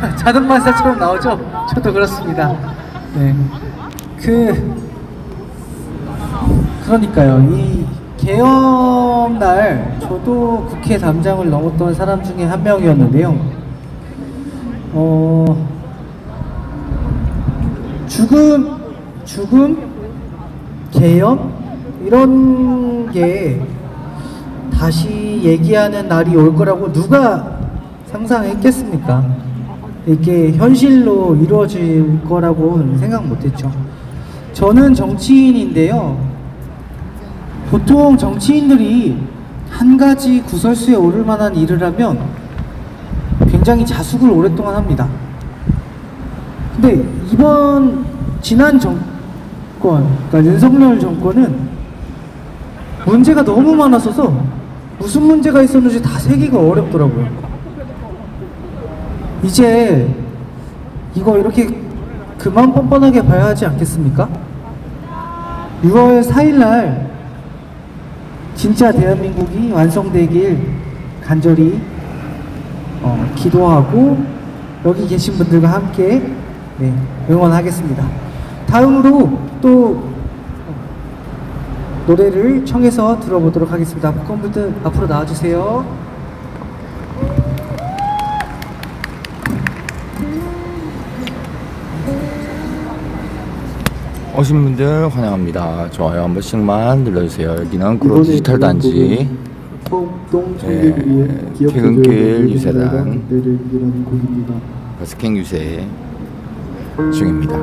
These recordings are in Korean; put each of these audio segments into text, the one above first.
자동 반사처럼 나오죠? 저도 그렇습니다. 네. 그 그러니까요. 이 개업 날 저도 국회 담장을 넘었던 사람 중에 한 명이었는데요. 어 죽음 죽음 개업 이런 게 다시 얘기하는 날이 올 거라고 누가 상상했겠습니까? 이게 현실로 이루어질 거라고 생각 못했죠. 저는 정치인인데요. 보통 정치인들이 한 가지 구설수에 오를 만한 일을 하면 굉장히 자숙을 오랫동안 합니다. 근데 이번 지난 정권, 그러니까 윤석열 정권은 문제가 너무 많았어서 무슨 문제가 있었는지 다 세기가 어렵더라고요. 이제 이거 이렇게 그만 뻔뻔하게 봐야 하지 않겠습니까? 6월 4일 날 진짜 대한민국이 완성되길 간절히 어, 기도하고 여기 계신 분들과 함께 네, 응원하겠습니다. 다음으로 또 노래를 청해서 들어보도록 하겠습니다. 보컬분들 앞으로 나와주세요. 오신 분들 환영합니다. 좋아요 한 번씩만 눌러주세요. 여기는 구로 디지털 단지 예, 퇴근길 유세단. 버스킹 유세 중입니다.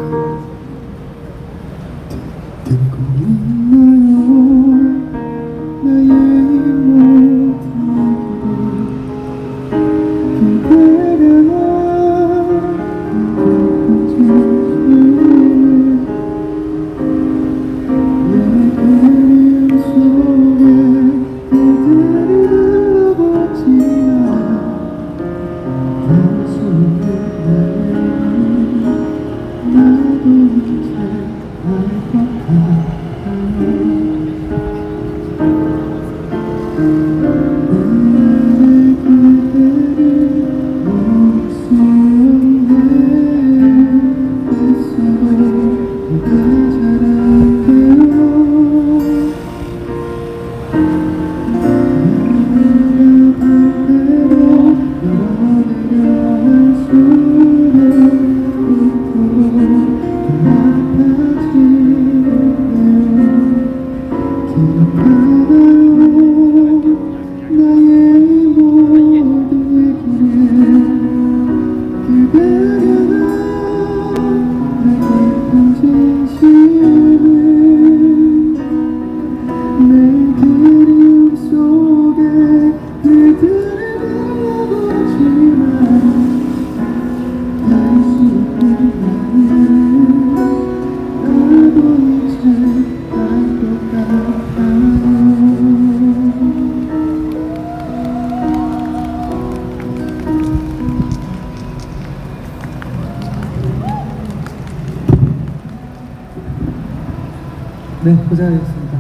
네, 고생하셨습니다.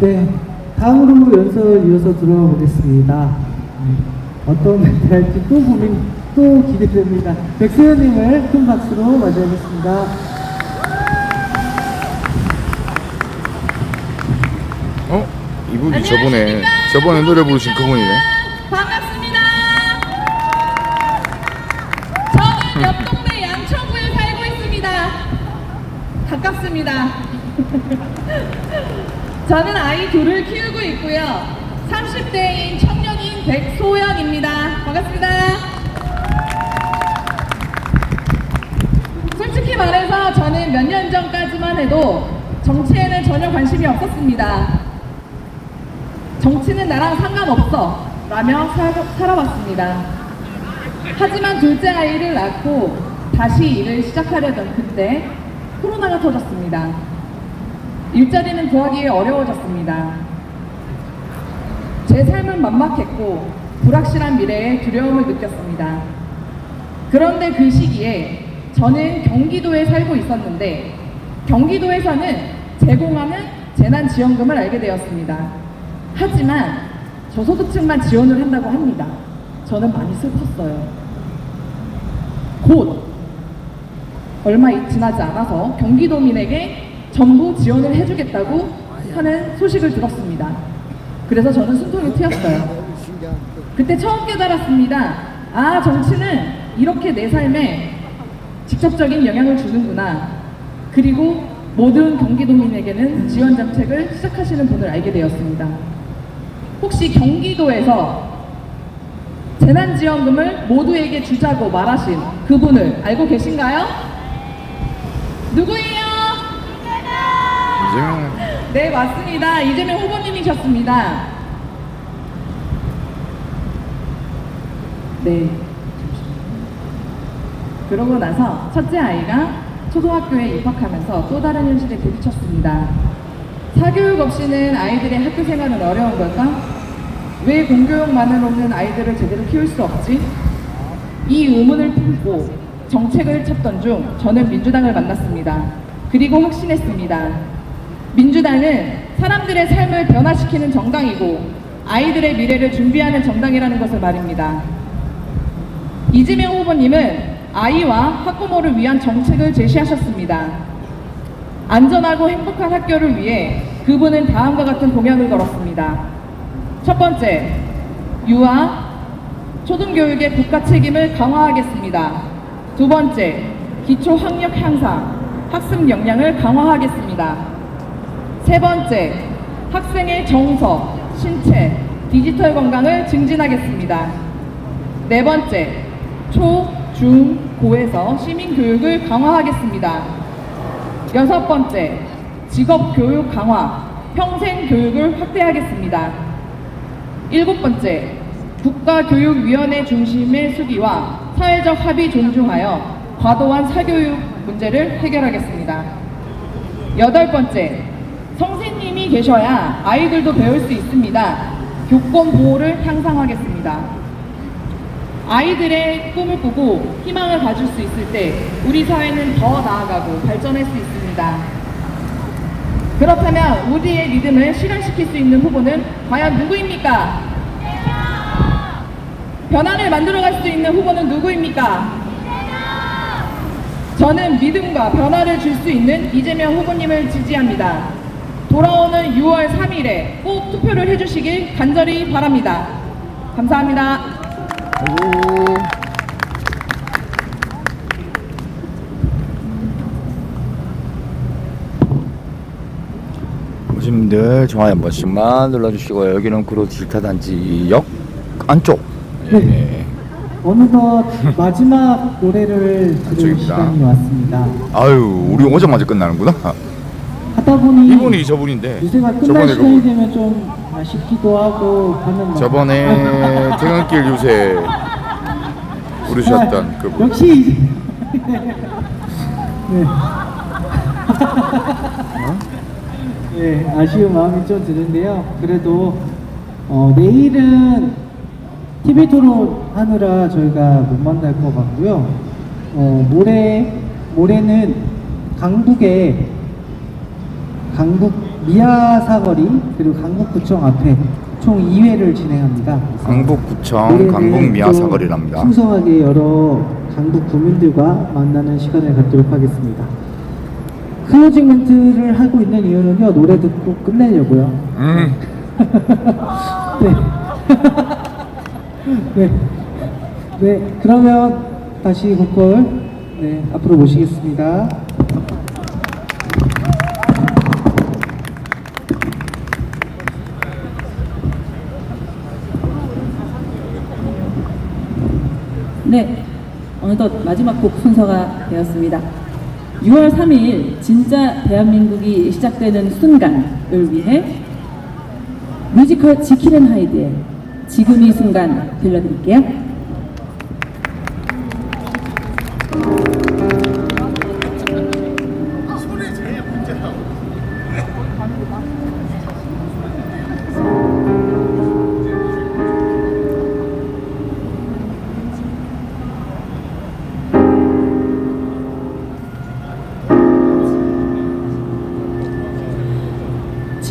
네, 다음 으로 연설 이어서 들어가 보겠습니다. 네, 어떤 멘트 할지 또 고민, 또 기대됩니다. 백세현님을 큰 박수로 맞이하겠습니다. 어? 이분이 저번에 저번에 노래 부르신 그분이네. 저는 아이 둘을 키우고 있고요. 30대인 청년인 백소영입니다. 반갑습니다. 솔직히 말해서 저는 몇 년 전까지만 해도 정치에는 전혀 관심이 없었습니다. 정치는 나랑 상관없어 라며 살, 살아왔습니다. 하지만 둘째 아이를 낳고 다시 일을 시작하려던 그때 코로나가 터졌습니다. 일자리는 구하기 어려워졌습니다. 제 삶은 막막했고 불확실한 미래에 두려움을 느꼈습니다. 그런데 그 시기에 저는 경기도에 살고 있었는데 경기도에서는 제공하는 재난지원금을 알게 되었습니다. 하지만 저소득층만 지원을 한다고 합니다. 저는 많이 슬펐어요. 곧 얼마 지나지 않아서 경기도민에게 전부 지원을 해주겠다고 하는 소식을 들었습니다. 그래서 저는 숨통이 트였어요. 그때 처음 깨달았습니다. 아, 정치는 이렇게 내 삶에 직접적인 영향을 주는구나. 그리고 모든 경기도민에게는 지원 정책을 시작하시는 분을 알게 되었습니다. 혹시 경기도에서 재난지원금을 모두에게 주자고 말하신 그분을 알고 계신가요? 누구예요? 네, 맞습니다. 이재명 후보님이셨습니다. 네. 그러고 나서 첫째 아이가 초등학교에 입학하면서 또 다른 현실에 부딪혔습니다. 사교육 없이는 아이들의 학교 생활은 어려운 걸까? 왜 공교육만으로는 아이들을 제대로 키울 수 없지? 이 의문을 품고 정책을 찾던 중 저는 민주당을 만났습니다. 그리고 확신했습니다. 민주당은 사람들의 삶을 변화시키는 정당이고 아이들의 미래를 준비하는 정당이라는 것을 말입니다. 이재명 후보님은 아이와 학부모를 위한 정책을 제시하셨습니다. 안전하고 행복한 학교를 위해 그분은 다음과 같은 공약을 걸었습니다. 첫 번째, 유아, 초등교육의 국가 책임을 강화하겠습니다. 두 번째, 기초 학력 향상, 학습 역량을 강화하겠습니다. 세 번째, 학생의 정서, 신체, 디지털 건강을 증진하겠습니다. 네 번째, 초, 중, 고에서 시민 교육을 강화하겠습니다. 여섯 번째, 직업 교육 강화, 평생 교육을 확대하겠습니다. 일곱 번째, 국가교육위원회 중심의 수기와 사회적 합의 존중하여 과도한 사교육 문제를 해결하겠습니다. 여덟 번째, 선생님이 계셔야 아이들도 배울 수 있습니다. 교권 보호를 향상하겠습니다. 아이들의 꿈을 꾸고 희망을 가질 수 있을 때 우리 사회는 더 나아가고 발전할 수 있습니다. 그렇다면 우리의 믿음을 실현시킬 수 있는 후보는 과연 누구입니까? 변화를 만들어갈 수 있는 후보는 누구입니까? 저는 믿음과 변화를 줄 수 있는 이재명 후보님을 지지합니다. 돌아오는 6월 3일에 꼭 투표를 해주시길 간절히 바랍니다. 감사합니다. 교수님들 좋아요 한 번씩만 눌러주시고요. 여기는 구로 디지털단지역 안쪽. 예. 어느덧 마지막 노래를 들을 안쪽입니다. 시간이 왔습니다. 아유 우리 오자마자 끝나는구나 하다 보니 이분이 저분인데 유세가 끝날 저번에 시간이 그 되면 좀 아쉽기도 하고 마음. 저번에 퇴근길 요새 부르셨던 아, 그분 역시 네. 네, 아쉬운 마음이 좀 드는데요. 그래도 어, 내일은 TV 토론 하느라 저희가 못 만날 것 같고요. 어, 모레 모레는 강북에 강북 미아 사거리 그리고 강북구청 앞에 총 2회를 진행합니다. 그래서 강북구청 강북 미아 좀 사거리랍니다. 풍성하게 여러 강북 구민들과 만나는 시간을 갖도록 하겠습니다. 클로징 멘트를 하고 있는 이유는요 노래 듣고 끝내려고요. 음 네. 네. 네. 그러면 다시 보컬 네 앞으로 모시겠습니다. 네, 어느덧 마지막 곡 순서가 되었습니다. 6월 3일 진짜 대한민국이 시작되는 순간을 위해 뮤지컬 지키는 하이드의 지금 이 순간 들려드릴게요.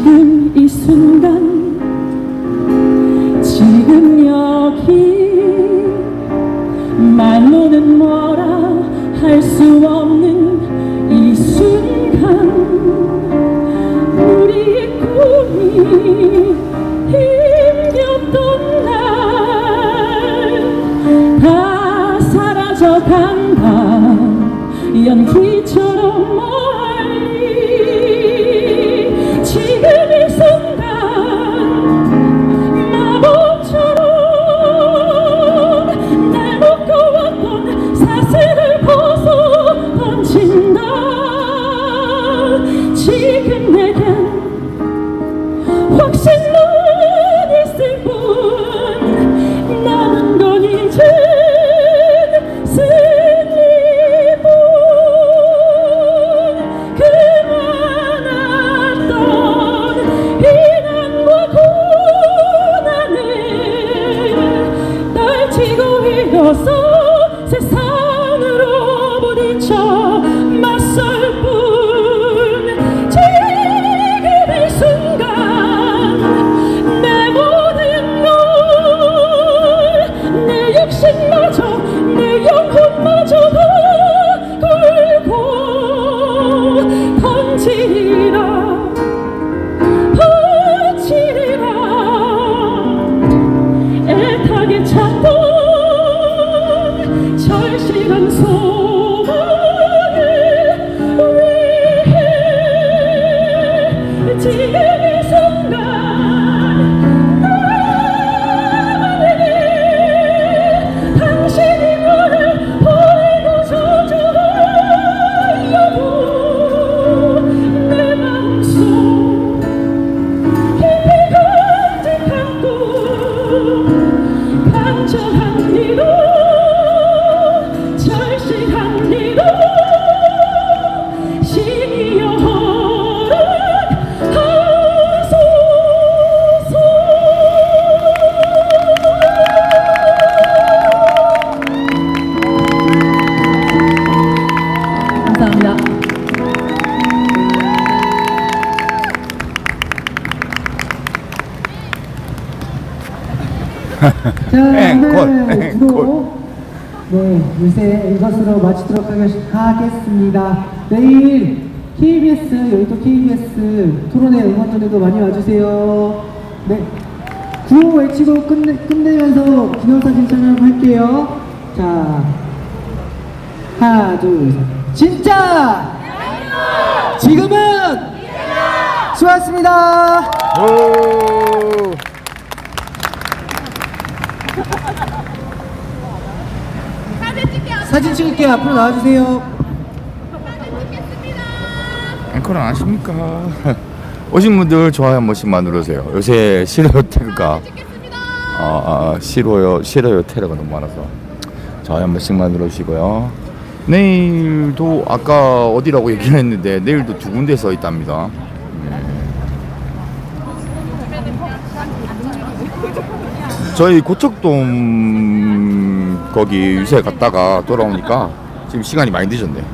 지금 이 순간 지금 여기. 말로는 뭐라 할 수 없는 자, 앵콜, 오늘 앵콜. 주로 네, 요새 이것으로 마치도록 하겠- 하겠습니다. 내일 KBS, 여의도 KBS 토론회 응원 전에도 많이 와주세요. 네. 구호 외치고 끝내, 끝내면서 기념사진 촬영할게요. 자, 하나, 둘, 셋. 진짜! 지금은! 수고하셨습니다! 오. 사진 찍을게요. 앞으로 나와주세요. 앵커는 아십니까? 오신 분들 좋아요 한 번씩만 눌러주세요. 요새 싫어요 태그가 아, 아 싫어요 싫어요 태그가 너무 많아서 좋아요 한 번씩만 눌러주시고요. 내일도 아까 어디라고 얘기를 했는데 내일도 두 군데 서 있답니다. 네. 저희 고척돔 거기 유세 갔다가 돌아오니까 지금 시간이 많이 늦었네.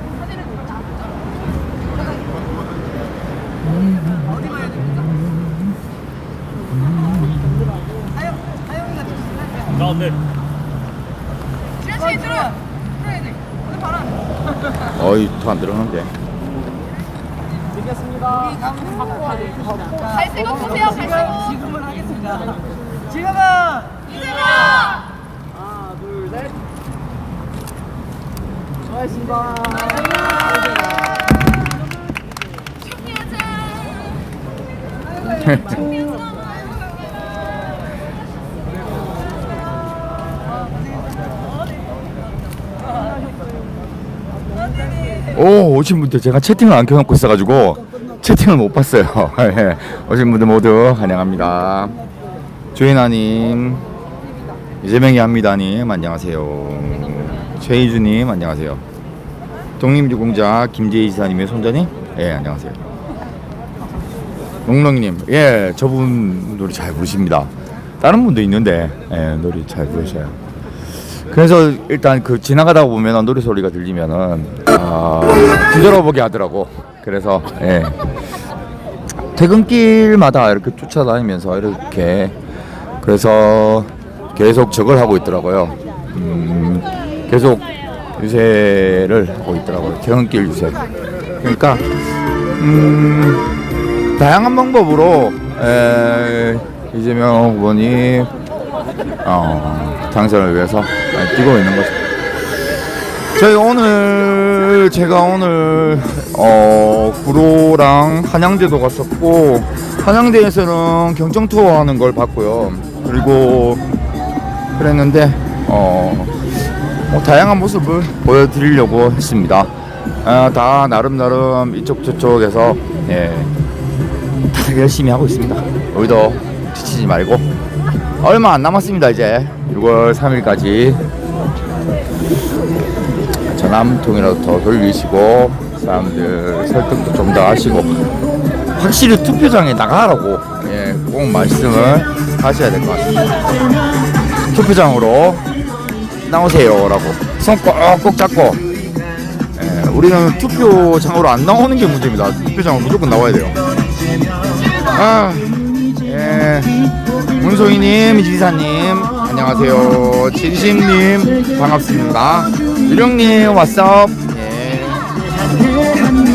어이 더안 들어가는데. 갈색옷 보세요, 갈색옷. 지금은 하겠습니다. 지금은 이재명. 오 오신 분들 제가 채팅을 안 켜놓고 있어가지고 채팅을 못 봤어요. 예, 오신 분들 모두 환영합니다. 조인아님, 이재명이 합니다님 안녕하세요. 최희주님 안녕하세요. 독립유공자 김재희 지사님의 손자님, 예 안녕하세요. 농렁님, 예 저분 노래 잘 부르십니다. 다른 분도 있는데 예, 노래 잘 부르셔요. 그래서 일단 그 지나가다 보면 노래 소리가 들리면은 아, 뒤돌아보게 하더라고. 그래서 예. 퇴근길마다 이렇게 쫓아다니면서 이렇게 그래서 계속 저걸 하고 있더라고요. 음, 계속 유세를 하고 있더라고요. 퇴근길 유세. 그러니까 음, 다양한 방법으로 에, 이재명 후보님 어, 당선을 위해서 뛰고 있는 거죠. 저희 오늘 제가 오늘 어 구로랑 한양대도 갔었고 한양대에서는 경청 투어 하는 걸 봤고요. 그리고 그랬는데 어 뭐 다양한 모습을 보여드리려고 했습니다. 아, 다 나름 나름 이쪽 저쪽에서 예, 다 열심히 하고 있습니다. 우리도 지치지 말고 얼마 안 남았습니다 이제 6월 3일까지 전함통이라도 더 돌리시고 사람들 설득도 좀 더 하시고 확실히 투표장에 나가라고 예, 꼭 말씀을 하셔야 될 것 같습니다. 투표장으로 나오세요 라고 손 꼭꼭 잡고 예, 우리는 투표장으로 안 나오는 게 문제입니다. 투표장으로 무조건 나와야 돼요. 아, 예. 문소희님, 이지사님, 안녕하세요. 진심님, 반갑습니다. 유령님, 왓썹. 예.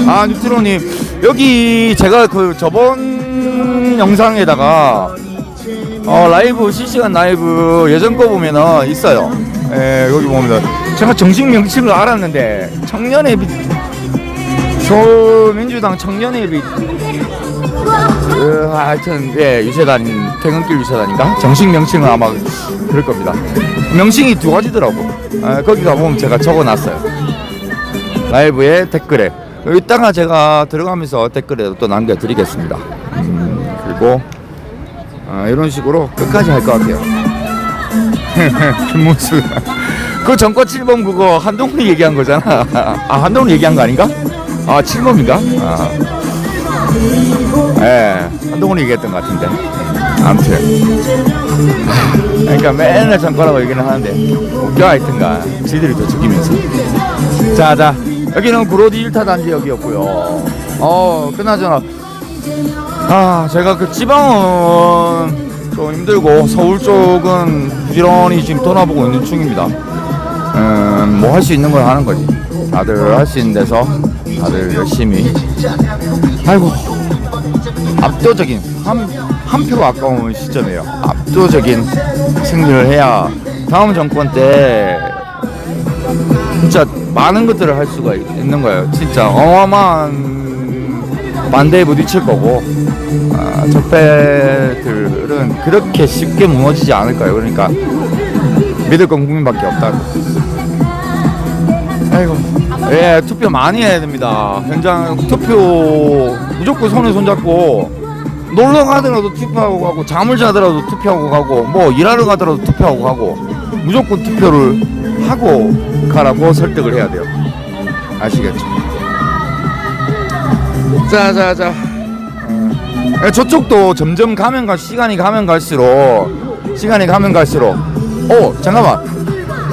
아, 뉴트로님, 여기 제가 그 저번 영상에다가 어, 라이브, 실시간 라이브 예전 거 보면은 있어요. 예, 여기 보면 제가 정식 명칭을 알았는데, 청년의 빛, 서민주당 빛, 그, 하여튼 예 유세단 퇴근길 유세단인가 정식 명칭은 아마 그럴 겁니다. 명칭이 두 가지더라고. 아, 거기 가 보면 제가 적어놨어요. 라이브에 댓글에 이따가 제가 들어가면서 댓글에 또 남겨드리겠습니다. 음, 그리고 아, 이런 식으로 끝까지 할 것 같아요. 김문수 그 전과 7번 그거 한동훈이 얘기한 거잖아. 아 한동훈이 얘기한 거 아닌가? 아 7번인가? 아. 예, 한동훈이 얘기했던 것 같은데. 아무튼. 하, 그러니까 맨날 정권하고 얘기는 하는데, 웃겨 하여튼가. 지들이 더 죽이면서. 자, 자. 여기는 구로디 1타 단지역이었고요. 어, 그나저나. 아, 제가 그 지방은 좀 힘들고, 서울 쪽은 부지런히 지금 떠나보고 있는 중입니다. 음, 뭐 할 수 있는 걸 하는 거지. 다들 할 수 있는 데서 다들 열심히 아이고 압도적인 한, 한표 아까운 시점이에요 압도적인 승리를 해야 다음 정권 때 진짜 많은 것들을 할 수가 있는 거예요 진짜 어마어마한 반대에 부딪힐 거고 아, 적폐들은 그렇게 쉽게 무너지지 않을 거예요? 그러니까 믿을 건 국민밖에 없다 아이고. 예 투표 많이 해야 됩니다. 현장 투표 무조건 손에 손잡고 놀러 가더라도 투표하고 가고 잠을 자더라도 투표하고 가고 뭐 일하러 가더라도 투표하고 가고 무조건 투표를 하고 가라고 설득을 해야 돼요. 아시겠죠 자 자자. 예, 저쪽도 점점 가면 갈 시간이 가면 갈수록 시간이 가면 갈수록. 어 잠깐만.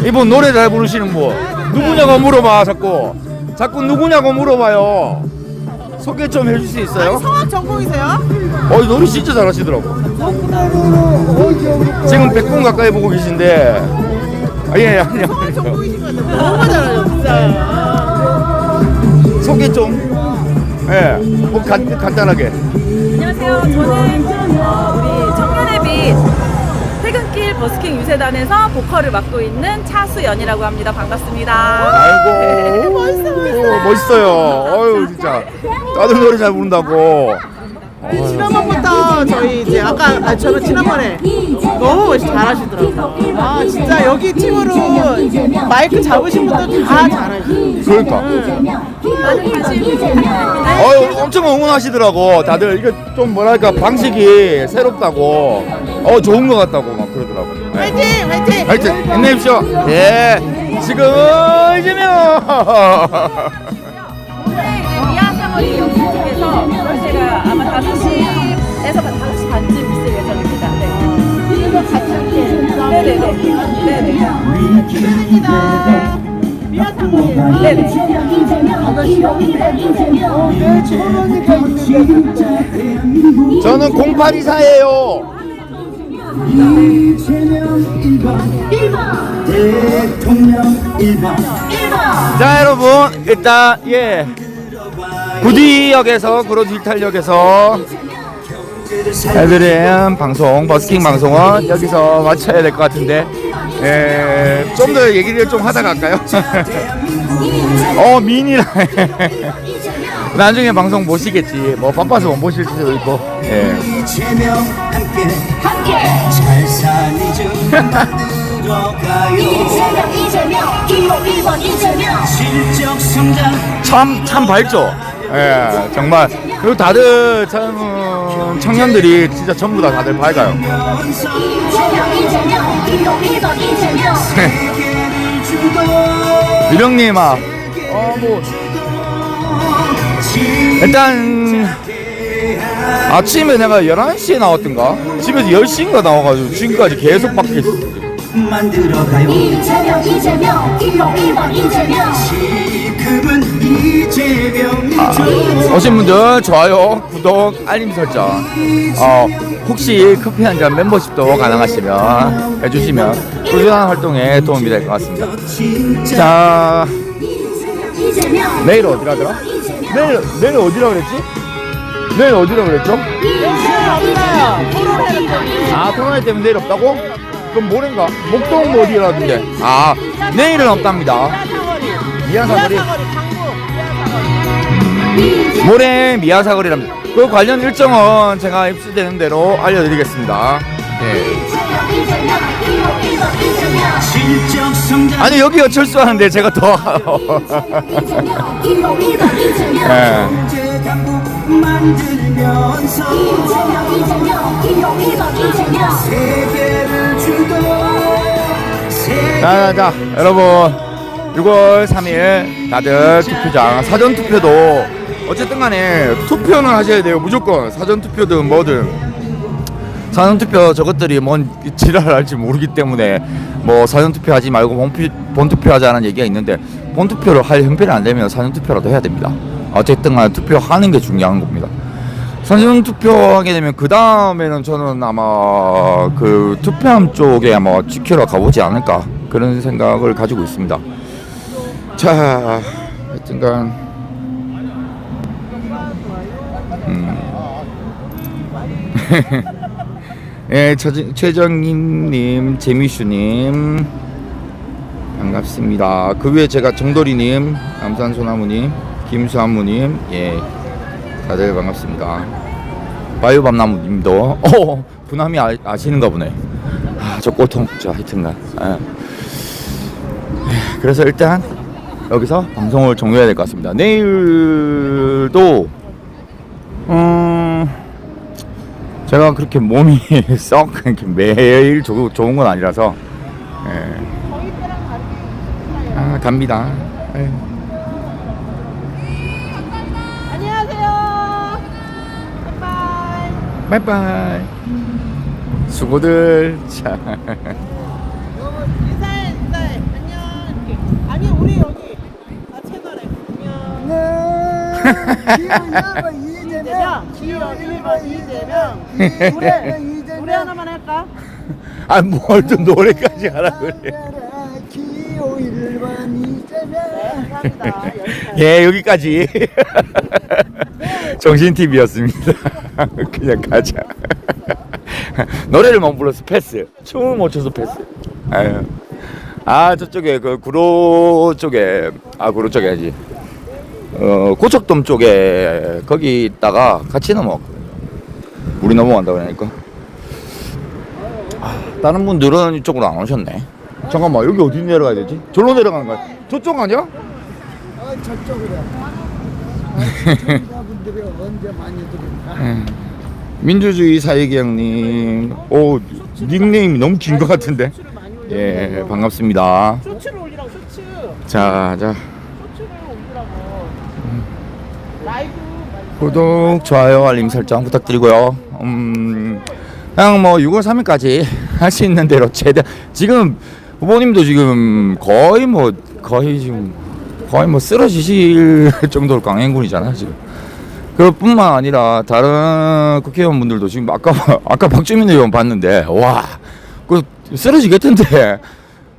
이분 노래 잘 부르시는 분. 누구냐고 물어봐 자꾸. 자꾸 누구냐고 물어봐요. 소개 좀 해줄 수 있어요? 성악 전공이세요? 어 노래 진짜 잘하시더라고. 지금 100분 가까이 보고 계신데. 아예 아니요 아니요. 전공이신 것 같아요. 너무 진짜. 소개 좀 예뭐 간단하게. 안녕하세요. 저는 어, 우리 청년의 빛 퇴근길 버스킹 유세단에서 보컬을 맡고 있는 차수연이라고 합니다. 반갑습니다. 아이고. 멋있어 멋있어요. 어유 진짜. 다들 노래 잘 부른다고 지난번부터 저희 이제 아까 아, 저는 지난번에 너무 잘하시더라고요. 아 진짜 여기 팀으로 마이크 잡으신 분들 다 잘하시고. 그러니까. 어유 엄청 응원하시더라고 다들 이게 좀 뭐랄까 방식이 새롭다고 어 좋은 거 같다고 막 그러더라고. 네. 화이팅! 화이팅! 하여튼 힘내십시오. 예. 지금 이재명. 오늘 제가 아마 5시에서 5시 반쯤 있을 예정입니다. 네. 이거 같이 네네네. 네네. 네네. 저는 0824예요. 자 여러분 일단 예 구디역에서 구로 디지털역에서 해드린 방송 버스킹 방송은 여기서 마쳐야 될 것 같은데. 예, 좀더 얘기를 좀 하다 갈까요? 어 미니라. 나중에 방송 보시겠지. 뭐 바빠서 못 보실 수도 있고. 예. 만들어가요 이재명 이재명 기호 1번 이재명 실적 성장 참, 참 밝죠? 예, 정말. 그리고 다들 참, 청년들이 진짜 전부 다 다들 밝아요. 이재명 이재명 기호 1번 이재명 세계를 주도 유령님, 아, 어, 뭐, 일단, 아침에 내가 11시에 나왔던가? 집에서 10시인가 나와가지고 지금까지 계속 밖에 있어. 만들어가요 이재명 이재명 기호 1번 이재명 지금은 이재명이죠 오신 분들 좋아요, 구독, 알림 설정. 어, 혹시 커피 한 잔 멤버십도 가능하시면 해주시면 꾸준한 활동에 도움이 될 것 같습니다. 자, 이재명 내일 어디 가더라? 내일, 내일 어디라 그랬지? 내일 어디라 그랬죠? 아, 코로나 때문에 내일 없다고? 그럼 모레인가? 목동 뭐 어디라던데? 아, 내일은 없답니다. 미안사거리. 모레 미아사거리랍니다. 그 관련 일정은 제가 입수되는 대로 알려드리겠습니다. 예. 이재명 이재명 기호 1번 이재명 실적 성장 아니 여기가 철수하는데 제가 더 이재명 기호 1번 이재명 예. 경제 강국 만들면서 자자자 여러분. 6월 3일 다들 투표장 사전 투표도 어쨌든 간에 투표는 하셔야 돼요. 무조건 사전 투표든 뭐든. 사전 투표 저것들이 뭔 지랄을 할지 모르기 때문에 뭐 사전 투표 하지 말고 본투, 본투표 하자는 얘기가 있는데 본투표를 할 형편이 안 되면 사전 투표라도 해야 됩니다. 어쨌든 간에 투표하는 게 중요한 겁니다. 사전 투표하게 되면 그 다음에는 저는 아마 그 투표함 쪽에 아마 지키러 가보지 않을까 그런 생각을 가지고 있습니다. 자, 하여튼간 음. 예, 최정- 최정임님, 재미슈님 반갑습니다. 그 외에 제가 정돌이님, 남산소나무님, 김수한무님, 예, 다들 반갑습니다. 바이오밤나무님도 어 부남이 아, 아시는가 보네. 아, 저 꼴통 저 하여튼간. 예. 예, 그래서 일단 여기서 방송을 종료해야 될 것 같습니다. 내일도 음 제가 그렇게 몸이 썩 이렇게 매일 조, 좋은 건 아니라서 예. 아 갑니다. 예. 안녕하세요. 바이바이. 바이바이. 수고들. 자. 기호 1번 이재명. 기호 1번 이재명. 노래 하나만 할까? 아, 뭘 또 노래까지 하라 그래. 기호 1번 이재명. 예, 여기까지. 정신TV였습니다. 그냥 가자. 노래를 못 불러서 패스. 춤을 못 춰서 패스. 아유. 아, 저쪽에, 그, 구로 쪽에, 아, 구로 쪽에 하지. 어, 고척돔 쪽에 거기 있다가 같이 넘어왔거든요. 물이 넘어간다 그러니까. 아, 다른 분들은 이쪽으로 안 오셨네. 잠깐만, 여기 어디 내려가야 되지? 절로 내려가는 거야? 저쪽 아니야? 저쪽으로. 시청자분들이 언제 많이 들을까? 민주주의 사회계형님 오 닉네임이 너무 긴 것 같은데. 예 반갑습니다 쇼츠를 올리라고 쇼츠. 자 자 쇼츠를 올리라고. 라이브 많이 구독 좋아요 알림 설정 부탁드리고요. 음 그냥 뭐 6월 3일까지 할 수 있는 대로 최대 지금 후보님도 지금 거의 뭐 거의 지금 거의 뭐 쓰러지실 정도로 강행군이잖아요 지금. 그뿐만 아니라 다른 국회의원분들도 지금 아까 아까 박주민 의원 봤는데 와 그 쓰러지겠던데.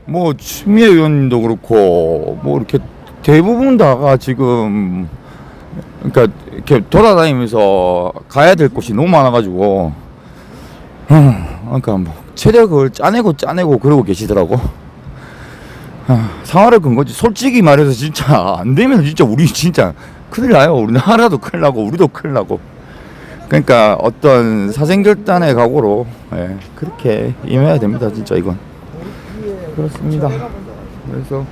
뭐 추미애 의원님도 그렇고 뭐 이렇게 대부분 다가 지금 그러니까 이렇게 돌아다니면서 가야 될 곳이 너무 많아가지고 음, 그러니까 뭐 체력을 짜내고 짜내고 그러고 계시더라고. 아, 상화를 근 거지. 솔직히 말해서 진짜 안 되면 진짜 우리 진짜 큰일 나요. 우리나라도 큰일 나고 우리도 큰일 나고. 그러니까 어떤 사생결단의 각오로 예, 그렇게 임해야 됩니다. 진짜 이건 그렇습니다. 그래서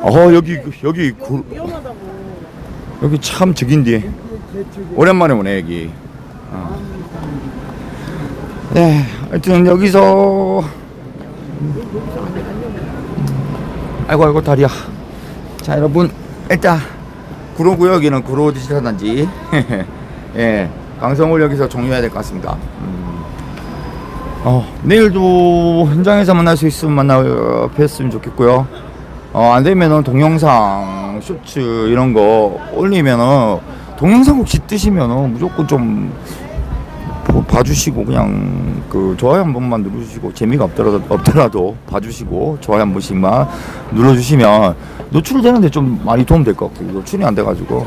어 여기 여기 그, 위험하다고. 여기 참 적인디 오랜만에 오네 여기. 어. 네 하여튼 여기서. 아이고 아이고 다리야. 자 여러분 일단 구로구역에는 구로 디지털 단지. 예 방송을 여기서 종료해야 될 것 같습니다. 음. 어, 내일도 현장에서 만날 수 있으면 만나 뵀으면 좋겠고요 어, 안 되면은 동영상, 쇼츠 이런 거 올리면은 동영상 혹시 뜨시면은 무조건 좀 보- 봐주시고 그냥 그 좋아요 한 번만 눌러주시고 재미가 없더라도 없더라도 봐주시고 좋아요 한 번씩만 눌러주시면 노출되는데 좀 많이 도움 될 것 같고 노출이 안 돼가지고.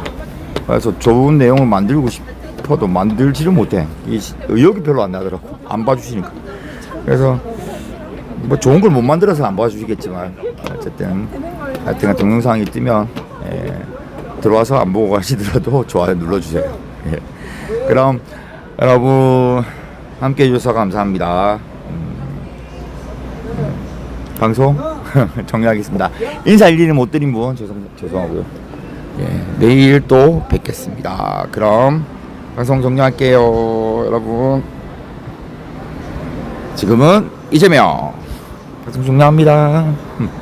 그래서 좋은 내용을 만들고 싶어도 만들지를 못해. 이 시- 의욕이 별로 안 나더라고. 안 봐주시니까. 그래서 뭐 좋은 걸 못 만들어서 안 봐주시겠지만 어쨌든 하여튼 동영상이 뜨면 예, 들어와서 안 보고 가시더라도 좋아요 눌러주세요. 예. 그럼 여러분 함께 해주셔서 감사합니다. 음, 방송? 정리하겠습니다. 인사 일일이 못 드린 분 죄송, 죄송하고요. 예, 내일 또 뵙겠습니다. 그럼 방송 종료할게요 여러분. 지금은 이재명 방송 종료합니다. 음.